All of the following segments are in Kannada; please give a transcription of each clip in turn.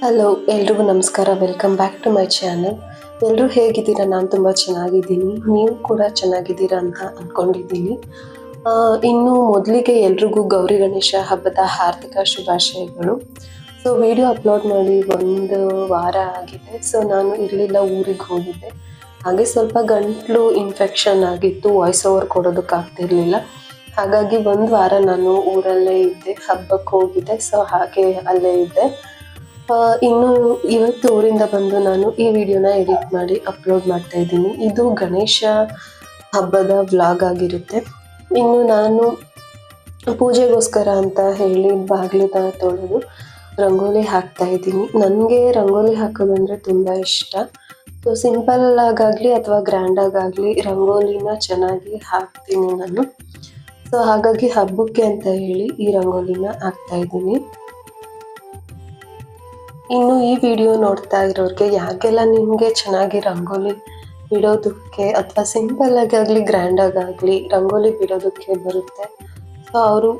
ಹಲೋ ಎಲ್ರಿಗೂ ನಮಸ್ಕಾರ. Welcome back to my channel ಎಲ್ಲರೂ ಹೇಗಿದ್ದೀರಾ? ನಾನು ತುಂಬ ಚೆನ್ನಾಗಿದ್ದೀನಿ. ನೀವು ಕೂಡ ಚೆನ್ನಾಗಿದ್ದೀರಾ ಅಂತ ಅಂದ್ಕೊಂಡಿದ್ದೀನಿ ಇನ್ನು ಮೊದಲಿಗೆ ಎಲ್ರಿಗೂ ಗೌರಿ ಗಣೇಶ ಹಬ್ಬದ ಹಾರ್ದಿಕ ಶುಭಾಶಯಗಳು. ಸೊ ವಿಡಿಯೋ ಅಪ್ಲೋಡ್ ಮಾಡಿ ಒಂದು ವಾರ ಆಗಿದೆ. ಸೊ ನಾನು ಇರಲಿಲ್ಲ ಊರಿಗೆ ಹೋಗಿದ್ದೆ. ಹಾಗೆ ಸ್ವಲ್ಪ ಗಂಟ್ಲು ಇನ್ಫೆಕ್ಷನ್ ಆಗಿತ್ತು. ವಾಯ್ಸ್ ಓವರ್ ಕೊಡೋದಕ್ಕಾಗ್ತಿರ್ಲಿಲ್ಲ ಹಾಗಾಗಿ ಒಂದು ವಾರ ನಾನು ಊರಲ್ಲೇ ಇದ್ದೆ. ಹಬ್ಬಕ್ಕೆ ಹೋಗಿದ್ದೆ. ಸೊ ಹಾಗೆ ಅಲ್ಲೇ ಇದ್ದೆ. ಇನ್ನು ಇವತ್ತು ಊರಿಂದ ಬಂದು ನಾನು ಈ ವಿಡಿಯೋನ ಎಡಿಟ್ ಮಾಡಿ ಅಪ್ಲೋಡ್ ಮಾಡ್ತಾ ಇದ್ದೀನಿ. ಇದು ಗಣೇಶ ಹಬ್ಬದ ವ್ಲಾಗ್ ಆಗಿರುತ್ತೆ. ಇನ್ನು ನಾನು ಪೂಜೆಗೋಸ್ಕರ ಅಂತ ಹೇಳಿ ಬಾಗಿಲು ತೊಳೆದು ರಂಗೋಲಿ ಹಾಕ್ತಾ ಇದ್ದೀನಿ. ನನಗೆ ರಂಗೋಲಿ ಹಾಕೋದಂದರೆ ತುಂಬ ಇಷ್ಟ. ಸೊ ಸಿಂಪಲ್ ಆಗಾಗಲಿ ಅಥವಾ ಗ್ರ್ಯಾಂಡ್ ಆಗಾಗಲಿ ರಂಗೋಲಿನ ಚೆನ್ನಾಗಿ ಹಾಕ್ತೀನಿ ನಾನು. ಸೊ ಹಾಗಾಗಿ ಹಬ್ಬಕ್ಕೆ ಅಂತ ಹೇಳಿ ಈ ರಂಗೋಲಿನ ಹಾಕ್ತಾ ಇದ್ದೀನಿ. ಇನ್ನು ಈ ವಿಡಿಯೋ ನೋಡ್ತಾ ಇರೋರಿಗೆ ಯಾಕೆಲ್ಲ ನಿಮಗೆ ಚೆನ್ನಾಗಿ ರಂಗೋಲಿ ಬಿಡೋದಕ್ಕೆ ಅಥವಾ ಸಿಂಪಲ್ ಆಗಲಿ ಗ್ರ್ಯಾಂಡ್ ಆಗಾಗಲಿ ರಂಗೋಲಿ ಬಿಡೋದಕ್ಕೆ ಬರುತ್ತೆ. ಸೊ ಅವರು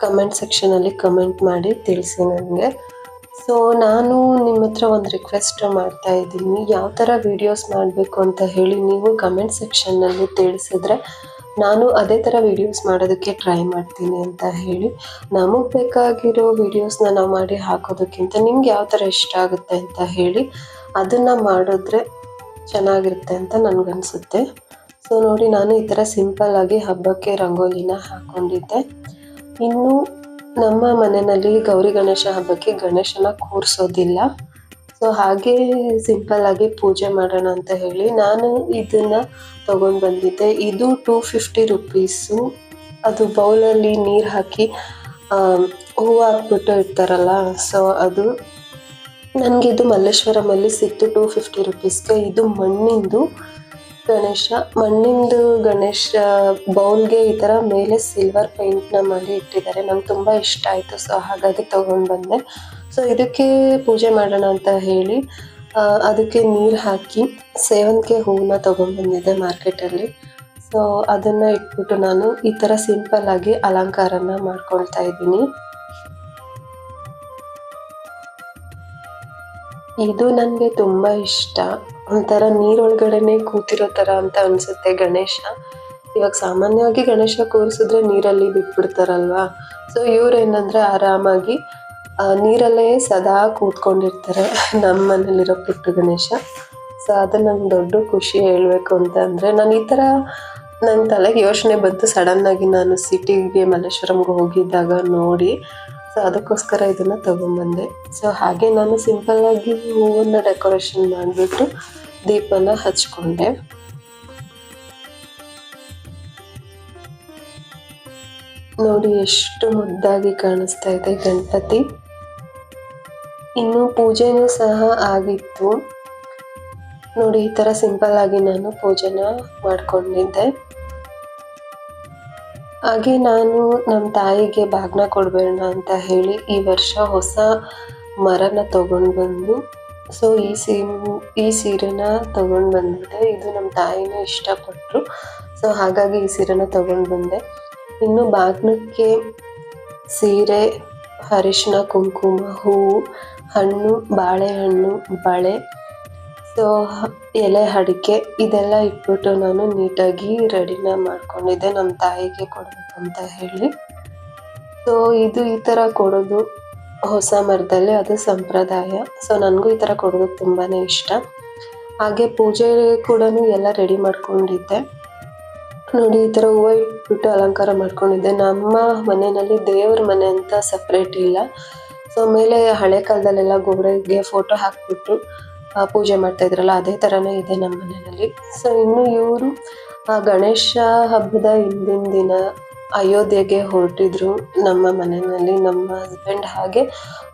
ಕಮೆಂಟ್ ಸೆಕ್ಷನಲ್ಲಿ ಕಮೆಂಟ್ ಮಾಡಿ ತಿಳಿಸಿ ನನಗೆ ಸೊ ನಾನು ನಿಮ್ಮ ಹತ್ರ ಒಂದು ರಿಕ್ವೆಸ್ಟ್ ಮಾಡ್ತಾ ಇದ್ದೀನಿ. ಯಾವ ಥರ ವಿಡಿಯೋಸ್ ಮಾಡಬೇಕು ಅಂತ ಹೇಳಿ ನೀವು ಕಮೆಂಟ್ ಸೆಕ್ಷನ್ನಲ್ಲಿ ತಿಳಿಸಿದ್ರೆ ನಾನು ಅದೇ ಥರ ವಿಡಿಯೋಸ್ ಮಾಡೋದಕ್ಕೆ ಟ್ರೈ ಮಾಡ್ತೀನಿ ಅಂತ ಹೇಳಿ, ನಮಗೆ ಬೇಕಾಗಿರೋ ವಿಡಿಯೋಸ್ನ ನಾವು ಮಾಡಿ ಹಾಕೋದಕ್ಕಿಂತ ನಿಮ್ಗೆ ಯಾವ ಥರ ಇಷ್ಟ ಆಗುತ್ತೆ ಅಂತ ಹೇಳಿ, ಅದನ್ನು ಮಾಡಿದ್ರೆ ಚೆನ್ನಾಗಿರುತ್ತೆ ಅಂತ ನನಗನ್ಸುತ್ತೆ. ಸೊ ನೋಡಿ, ನಾನು ಈ ಥರ ಸಿಂಪಲ್ಲಾಗಿ ಹಬ್ಬಕ್ಕೆ ರಂಗೋಲಿನ ಹಾಕ್ಕೊಂಡಿದ್ದೆ ಇನ್ನು ನಮ್ಮ ಮನೆಯಲ್ಲಿ ಗೌರಿ ಗಣೇಶ ಹಬ್ಬಕ್ಕೆ ಗಣೇಶನ ಕೂರಿಸೋದಿಲ್ಲ. ಸೊ ಹಾಗೆ ಸಿಂಪಲ್ ಆಗಿ ಪೂಜೆ ಮಾಡೋಣ ಅಂತ ಹೇಳಿ ನಾನು ಇದನ್ನ ತಗೊಂಡು ಬಂದಿದ್ದೆ. ಇದು ಟೂ ಫಿಫ್ಟಿ ರುಪೀಸು ಅದು ಬೌಲಲ್ಲಿ ನೀರು ಹಾಕಿ ಹೂವು ಹಾಕ್ಬಿಟ್ಟು ಇರ್ತಾರಲ್ಲ ಸೊ ಅದು ನನಗೆ ಇದು ಮಲ್ಲೇಶ್ವರಮಲ್ಲಿ ಸಿಕ್ತು ಟೂ ಫಿಫ್ಟಿ ರುಪೀಸ್ಗೆ ಇದು ಮಣ್ಣಿಂದು ಗಣೇಶ ಮಣ್ಣಿಂದು ಗಣೇಶ ಬೌಲ್ಗೆ ಈ ಥರ ಮೇಲೆ ಸಿಲ್ವರ್ ಪೇಂಟ್ನ ಮಾಡಿ ಇಟ್ಟಿದ್ದಾರೆ. ನಂಗೆ ತುಂಬ ಇಷ್ಟ ಆಯಿತು ಸೊ ಹಾಗಾಗಿ ತೊಗೊಂಡು ಬಂದೆ. ಸೊ ಇದಕ್ಕೆ ಪೂಜೆ ಮಾಡೋಣ ಅಂತ ಹೇಳಿ ಅದಕ್ಕೆ ನೀರು ಹಾಕಿ ಸೇವಂತಿಗೆ ಹೂವನ್ನ ತೊಗೊಂಡ್ಬಂದಿದ್ದೆ ಮಾರ್ಕೆಟಲ್ಲಿ. ಸೊ ಅದನ್ನು ಇಟ್ಬಿಟ್ಟು ನಾನು ಈ ಥರ ಸಿಂಪಲ್ ಆಗಿ ಅಲಂಕಾರನ ಮಾಡ್ಕೊಳ್ತಾ ಇದ್ದೀನಿ. ಇದು ನನಗೆ ತುಂಬ ಇಷ್ಟ. ಒಂಥರ ನೀರೊಳಗಡೆನೆ ಕೂತಿರೋ ಥರ ಅಂತ ಅನಿಸುತ್ತೆ ಗಣೇಶ. ಇವಾಗ ಸಾಮಾನ್ಯವಾಗಿ ಗಣೇಶ ಕೂರಿಸಿದ್ರೆ ನೀರಲ್ಲಿ ಬಿಟ್ಬಿಡ್ತಾರಲ್ವಾ? ಸೊ ಇವ್ರು ಏನಂದ್ರೆ ಆರಾಮಾಗಿ ನೀರಲ್ಲೇ ಸದಾ ಕೂತ್ಕೊಂಡಿರ್ತಾರೆ ನಮ್ಮ ಮನೇಲಿರೋ ಪುಟ್ಟ ಗಣೇಶ. ಸೊ ಅದು ನಂಗೆ ದೊಡ್ಡ ಖುಷಿ ಹೇಳಬೇಕು ಅಂತ ಅಂದರೆ ನಾನು ಈ ಥರ ನನ್ನ ತಲೆಗೆ ಯೋಚನೆ ಬಂತು ಸಡನ್ನಾಗಿ ನಾನು ಸಿಟಿಗೆ ಮಲ್ಲೇಶ್ವರಂಗೆ ಹೋಗಿದ್ದಾಗ ನೋಡಿ. ಸೊ ಅದಕ್ಕೋಸ್ಕರ ಇದನ್ನು ತೊಗೊಂಬಂದೆ. ಸೊ ಹಾಗೆ ನಾನು ಸಿಂಪಲ್ಲಾಗಿ ಹೂವನ್ನು ಡೆಕೋರೇಷನ್ ಮಾಡಿಬಿಟ್ಟು ದೀಪನ ಹಚ್ಕೊಂಡೆ. ನೋಡಿ, ಎಷ್ಟು ಮುದ್ದಾಗಿ ಕಾಣಿಸ್ತಾ ಇದೆ ಗಣಪತಿ. ಇನ್ನು ಪೂಜೆನೂ ಸಹ ಆಗಿತ್ತು. ನೋಡಿ, ಈ ಥರ ಸಿಂಪಲ್ ಆಗಿ ನಾನು ಪೂಜೆನ ಮಾಡ್ಕೊಂಡಿದ್ದೆ. ಹಾಗೆ ನಾನು ನಮ್ಮ ತಾಯಿಗೆ ಬಾಗ್ನ ಕೊಡಬೇಡ ಅಂತ ಹೇಳಿ ಈ ವರ್ಷ ಹೊಸ ಮರನ ತಗೊಂಡು ಬಂದು ಸೊ ಈ ಸೀ ಈ ಸೀರೆನ ತಗೊಂಡು ಬಂದಿದ್ದೆ ಇದು ನಮ್ಮ ತಾಯಿನೇ ಇಷ್ಟಪಟ್ಟರು ಸೊ ಹಾಗಾಗಿ ಈ ಸೀರೆನ ತಗೊಂಡು ಬಂದೆ ಇನ್ನು ಬಾಗ್ನಕ್ಕೆ ಸೀರೆ, ಅರಿಶಿನ, ಕುಂಕುಮ ಹೂವು ಹಣ್ಣು, ಬಾಳೆಹಣ್ಣು, ಬಳೆ, ಸೊ, ಎಲೆ ಅಡಿಕೆ ಇದೆಲ್ಲ ಇಟ್ಬಿಟ್ಟು ನಾನು ನೀಟಾಗಿ ರೆಡಿನ ಮಾಡ್ಕೊಂಡಿದ್ದೆ ನಮ್ಮ ತಾಯಿಗೆ ಕೊಡ್ಬೇಕಂತ ಹೇಳಿ. ಸೊ, ಇದು ಈ ಥರ ಕೊಡೋದು ಹೊಸ ಮರದಲ್ಲಿ ಅದು ಸಂಪ್ರದಾಯ. ಸೊ, ನನಗೂ ಈ ಥರ ಕೊಡೋದು ತುಂಬಾ ಇಷ್ಟ. ಹಾಗೆ ಪೂಜೆ ಕೂಡ ಎಲ್ಲ ರೆಡಿ ಮಾಡ್ಕೊಂಡಿದ್ದೆ. ನೋಡಿ ಈ ತರ ಹೂವು ಇಟ್ಬಿಟ್ಟು ಅಲಂಕಾರ ಮಾಡ್ಕೊಂಡಿದ್ದೆ. ನಮ್ಮ ಮನೆಯಲ್ಲಿ ದೇವ್ರ ಮನೆ ಅಂತ ಸಪ್ರೇಟ್ ಇಲ್ಲ. ಸೊ ಮೇಲೆ ಹಳೆ ಕಾಲದಲ್ಲೆಲ್ಲ ಗೋಡೆಗೆ ಫೋಟೋ ಹಾಕ್ಬಿಟ್ಟು ಪೂಜೆ ಮಾಡ್ತಾ ಇದ್ರಲ್ಲ, ಅದೇ ತರನೇ ಇದೆ ನಮ್ಮ ಮನೆಯಲ್ಲಿ. ಸೊ ಇನ್ನು ಇವರು ಗಣೇಶ ಹಬ್ಬದ ಹಿಂದಿನ ದಿನ ಅಯೋಧ್ಯೆಗೆ ಹೊರಟಿದ್ರು ನಮ್ಮ ಮನೆಯಲ್ಲಿ, ನಮ್ಮ ಹಸ್ಬೆಂಡ್ ಹಾಗೆ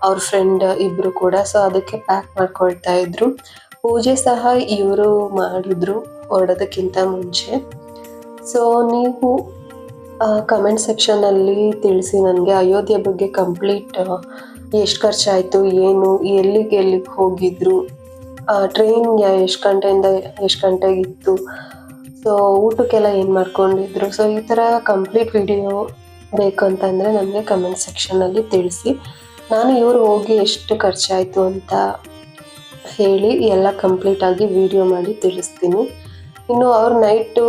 ಅವ್ರ ಫ್ರೆಂಡ್ ಇಬ್ರು ಕೂಡ. ಸೊ ಅದಕ್ಕೆ ಪ್ಯಾಕ್ ಮಾಡ್ಕೊಳ್ತಾ ಇದ್ರು. ಪೂಜೆ ಸಹ ಇವರು ಮಾಡಿದ್ರು, ಹೊರಡೋದಕ್ಕಿಂತ ಮುಂಚೆ. ಸೊ ನೀವು ಕಮೆಂಟ್ ಸೆಕ್ಷನಲ್ಲಿ ತಿಳಿಸಿ ನನಗೆ ಅಯೋಧ್ಯೆ ಬಗ್ಗೆ ಕಂಪ್ಲೀಟ್ ಎಷ್ಟು ಖರ್ಚಾಯಿತು, ಏನು, ಎಲ್ಲಿಗೆ ಎಲ್ಲಿಗೆ ಹೋಗಿದ್ರು ಟ್ರೈನ್ ಎಷ್ಟು ಗಂಟೆಯಿಂದ ಎಷ್ಟು ಗಂಟೆಗೆ ಇತ್ತು. ಸೊ ಊಟಕ್ಕೆಲ್ಲ ಏನು ಮಾಡ್ಕೊಂಡಿದ್ರು? ಸೊ ಈ ಥರ ಕಂಪ್ಲೀಟ್ ವಿಡಿಯೋ ಬೇಕಂತಂದರೆ ನನಗೆ ಕಮೆಂಟ್ ಸೆಕ್ಷನಲ್ಲಿ ತಿಳಿಸಿ. ನಾನು ಇವರು ಹೋಗಿ ಎಷ್ಟು ಖರ್ಚಾಯಿತು ಅಂತ ಹೇಳಿ ಎಲ್ಲ ಕಂಪ್ಲೀಟಾಗಿ ವಿಡಿಯೋ ಮಾಡಿ ತಿಳಿಸ್ತೀನಿ. ಇನ್ನು ಅವ್ರು ನೈಟು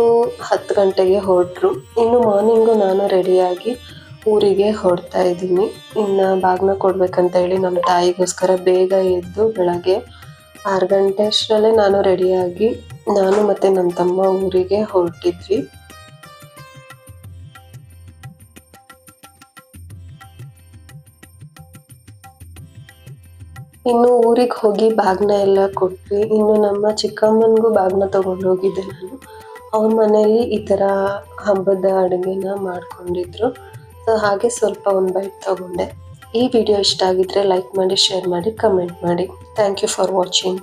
ಹತ್ತು ಗಂಟೆಗೆ ಹೊರಟ್ರು. ಇನ್ನು ಮಾರ್ನಿಂಗು ನಾನು ರೆಡಿಯಾಗಿ ಊರಿಗೆ ಹೊರಡ್ತಾ ಇದ್ದೀನಿ. ಇನ್ನು ಬಾಗ್ನ ಕೊಡ್ಬೇಕಂತ ಹೇಳಿ ನಮ್ಮ ತಾಯಿಗೋಸ್ಕರ ಬೇಗ ಎದ್ದು ಬೆಳಗ್ಗೆ ಆರು ಗಂಟೆ ಅಷ್ಟರಲ್ಲೇ ನಾನು ರೆಡಿಯಾಗಿ ನಾನು ಮತ್ತು ನನ್ನ ತಮ್ಮ ಊರಿಗೆ ಹೊರಟಿದ್ವಿ. ಇನ್ನು ಊರಿಗೆ ಹೋಗಿ ಬ್ಯಾಗ್ನ ಎಲ್ಲ ಕೊಟ್ವಿ ಇನ್ನು ನಮ್ಮ ಚಿಕ್ಕಮ್ಮನಿಗೂ ಬಾಗ್ನ ತಗೊಂಡು ಹೋಗಿದ್ದೆ ನಾನು. ಅವ್ರ ಮನೆಯಲ್ಲಿ ಈ ಥರ ಹಬ್ಬದ ಅಡುಗೆನ ಮಾಡಿಕೊಂಡಿದ್ರು. ಸೊ ಹಾಗೆ ಸ್ವಲ್ಪ ಒಂದು ಬೈಟ್ ತಗೊಂಡೆ. ಈ ವಿಡಿಯೋ ಇಷ್ಟ ಆಗಿದ್ರೆ ಲೈಕ್ ಮಾಡಿ ಶೇರ್ ಮಾಡಿ ಕಮೆಂಟ್ ಮಾಡಿ. Thank you for watching